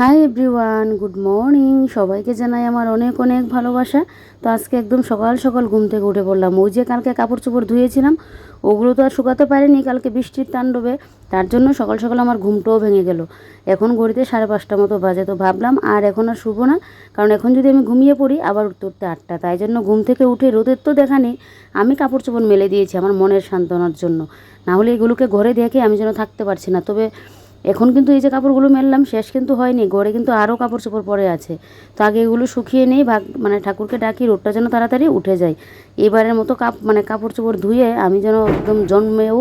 Hi everyone good morning সবাইকে জানাই আমার অনেক অনেক ভালোবাসা। তো আজকে একদম সকাল সকাল ঘুম থেকে উঠে পড়লাম। ওই যে কালকে কাপড় চোপড় ধুয়েছিলাম, ওগুলো তো আর শুকাতে পারিনি, কালকে বৃষ্টির তাণ্ডবে। তার জন্য সকাল সকাল আমার ঘুমটাও ভেঙে গেল। এখন ঘড়িতে সাড়ে পাঁচটা মতো বাজে, তো ভাবলাম আর এখন আর শুবো না। কারণ এখন যদি আমি ঘুমিয়ে পড়ি, আবার উঠতে আটটা। তাই জন্য ঘুম থেকে উঠে রোদের তো দেখা নেই, আমি কাপড় চোপড় মেলে দিয়েছি আমার মনের সান্ত্বনার জন্য। না হলে এগুলোকে ঘরে দেখে আমি যেন থাকতে পারছি না। তবে এখন কিন্তু এই যে কাপড়গুলো মেললাম, শেষ কিন্তু হয়নি। গড়ে কিন্তু আরও কাপড় চোপড় পরে আছে। তো আগে এগুলো শুকিয়ে নেই, ভাগ মানে ঠাকুরকে ডাকি, রোদটা যেন তাড়াতাড়ি উঠে যায়। এবারের মতো কাপ মানে কাপড় চোপড় ধুয়ে আমি যেন একদম জন্মেও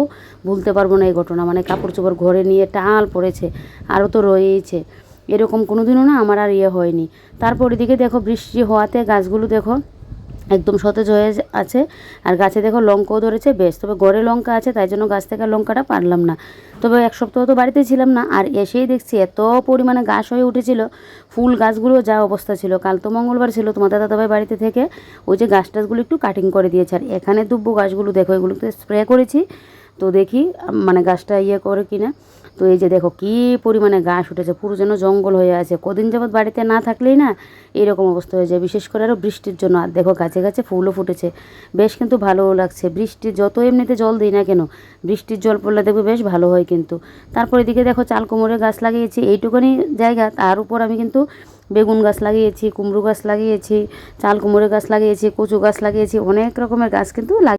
ভুলতে পারব না এই ঘটনা। মানে কাপড় চোপড় ঘরে নিয়ে টাল পড়েছে আরও তো রয়েইছে। এরকম কোনো দিনও না আমার আর ইয়ে হয়নি। তারপর এদিকে দেখো বৃষ্টি হওয়াতে গাছগুলো দেখো একদম সতেজ হয়ে আছে। আর গাছে দেখো লঙ্কাও ধরেছে, বেশ। তবে গড়ে লঙ্কা আছে, তাই জন্য গাছ থেকে লঙ্কাটা পারলাম না। তবে এক সপ্তাহ তো বাড়িতে ছিলাম না, আর এসেই দেখছি এত পরিমাণে গাছ হয়ে উঠেছিল। ফুল গাছগুলো যা অবস্থা ছিল। কাল তো মঙ্গলবার ছিল তোমাদের দাদাভাই বাড়িতে থেকে ওই যে গাছ টাছগুলো একটু কাটিং করে দিয়েছে। আর এখানে দুব্বো গাছগুলো দেখো, এগুলোতে স্প্রে করেছি। তো দেখি মানে গাছটা ইয়ে করে কিনা। তো এই যে দেখো কী পরিমাণে গাছ উঠেছে, পুরো যেন জঙ্গল হয়ে আছে। কদিন যাবৎ বাড়িতে না থাকলেই না এরকম অবস্থা হয়ে যায়, বিশেষ করে আরও বৃষ্টির জন্য। আর দেখো গাছে গাছে ফুলও ফুটেছে, বেশ কিন্তু ভালোও লাগছে। বৃষ্টি যত এমনিতে জল দিই না কেন, বৃষ্টির জল পড়লে দেখবে বেশ ভালো হয় কিন্তু। তারপর এদিকে দেখো চাল কোমরের গাছ লাগিয়েছি, এইটুকুনি জায়গা। তার উপর আমি কিন্তু বেগুন গাছ লাগিয়েছি, কুমড়ো গাছ লাগিয়েছি চাল কুমড়ো গাছ লাগিয়েছি, কচু গাছ লাগিয়েছি, অনেক রকমের গাছ কিন্তু